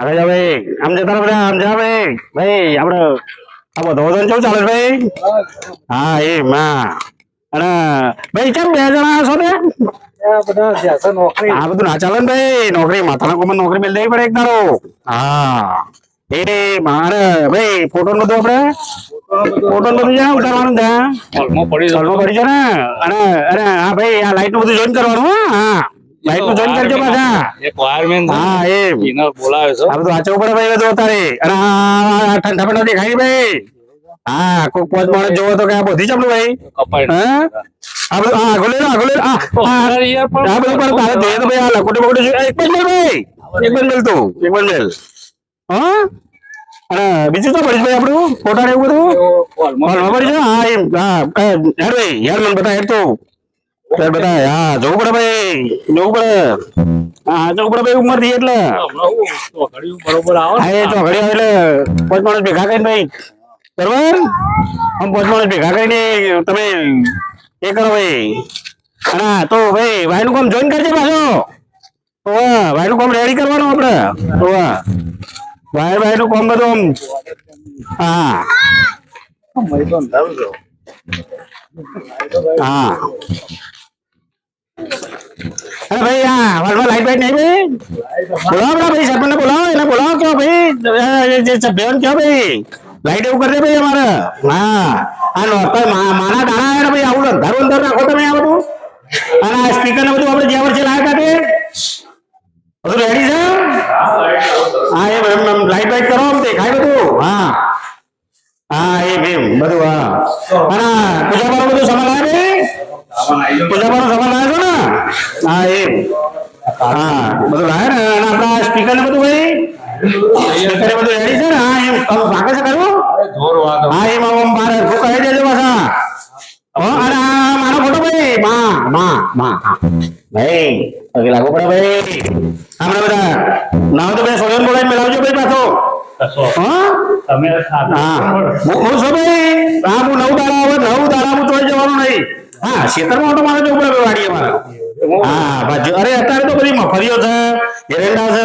અરે જા ભાઈ આમ જતા રહો આમ જા ભાઈ. ભાઈ આપણે આ બધો કેવું ચાલે ભાઈ? હા એ માં. અને ભાઈ કેમ બે જણા છો ને? નોકરી આ બધું ના ચાલે ને ભાઈ. નોકરી માથાના કોમાં નોકરી મેળ દેવી પડે એક દાડો. હા. એ મારે ભાઈ ફોટો ને બધું આપણે ફોટો ને બધું ઉતારવાનું ત્યાં? પડી છે ને? અને અરે હા ભાઈ આ લાઈટનું બધું જોઈન કરવાનું હો. લાઈટનું જોઈન કરજો પાછા. એક વાયરમેન હા એ. એને બોલાવે છે. આ બધું વાંચવું પડે ભાઈ બધું અત્યારે. અને આ ઠંડા પંડા દેખાય ભાઈ. હા કોક પાંચ માણસ જોવો તો કે આ બધી ચમડું ભાઈ કપાઈ હા? આ આગળ લે લો, આગળ લે આ આ બધું પણ તારે દે તો ભાઈ આ લખોટી બખોટી જોઈએ. એક જ મેલ ભાઈ. એક જ મેલ તું. એક જ મેલ હા? અને બીજું તો પડી ભાઈ આપણું? ફોટા એવું બધું? હા એમ હા હેર ભાઈ યાર મને બતા હેર તો. હેડ બધા હા જવું પડે ભાઈ જવું પડે. હા જોવું પડે ભાઈ ઉંમરથી એટલે. બરોબર આવો હા એ તો ઘડી એટલે પાંચ માણસ ભેગા કરીને ભાઈ. બરોબર આમ પાંચ માણસ ભેગા કરીને તમે એ કરો ભાઈ. અને હા, તો ભાઈ ભાઈનું કામ જોઈન કરજે પાછો. તો ભાઈનું કામ રેડી કરવાનું આપણે. તો ભાઈ ભાઈનું કામ બધું હા. હા. અરે ભાઈ હા વાલમાં લાઈટ બાઈટ નહીં ભાઈ બોલાવો પેલા ભાઈ સરપંચને બોલાવો એને બોલાવો કયો ભાઈ એ જે સભ્યોને કયો ભાઈ લાઈટ એવું કરી દે ભાઈ અમારે હા આ નોર્તર માના દાણા આવે ને ભાઈ આવું અંધારું અંદર રાખો તમે આ બધું અને આ સ્પીકર ને બધું આપણે જ્યાં વર્ષે લાયા કાઢે બધું રેડી છે હા એમ એમ એમ લાઈટ બાઈટ કરો આમ દેખાય બધું હા હા એમ એમ બધું હા અને આ પૂજા પાઠ બધું સામાન લાવે ભાઈ પૂજા પાઠ સામાન લાવે છો ને હા એ. હા બધું લાવે ને અને આપણા સ્પીકર ને બધું ભાઈ? સ્પીકર બધું રેડી છે ને? હા એમ ભાગે છે કરવું હા એમ આમ મારે શું કહી દેજો પાછા. હો હા મારો ફોટો ભાઈ? માં માં માં. ભાઈ પગે લાગુ પડે ભાઈ. આપણે બધા નાવ તો ભાઈ સોજન બોલાવીને મેળવજો ભાઈ પાછો. હા? તમે હા. હું છું ભાઈ? હા હું નવ દાડા હવે નવ દાડા હું જવાનું નહીં. હા ખેતરમાં ઓટો મારે જવું પડે વાડીએ મારે. હા ભાજી અરે અત્યારે તો બધી મફરીઓ છે એરંડા છે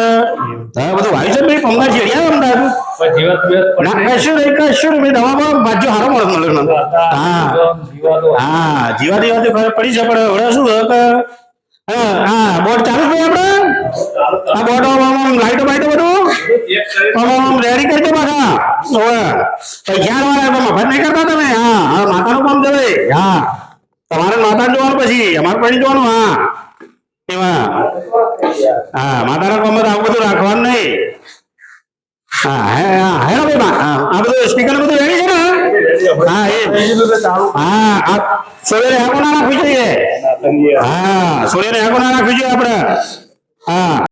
હા બધું વાવી છે ભાઈ પંગા ચીડિયા અમદાવાદ. ના કશું નહીં કશું નહીં દવામાં ભાજી હારો મળે મળે હા. હા જીવા જીવાથી ફરક પડી છે પણ હવે શું છે કે હા બોર્ડ ચાલુ છે આપણે આ બોર્ડ લાઈટો બાઈટો બધું? આમ રેડી કરજો પાછા. પૈસા વાળા મફત નહીં કરતા તમે? હા હા માતાનું કામ જવે હા. તમારે માતા જોવાનું પછી, અમારે પછી જોવાનું, હા. એમાં. હા, માતાના કામમાં તો આવું બધું રાખવાનું નહીં. હા, હે, હા ભાઈ આ બધું સ્પીકર બધું રેડી છે ને? હા, એ. હા, આ સૂર્યને જોઈએ. હા સૂર્યને આંખો ના રાખવી આપણે. હા.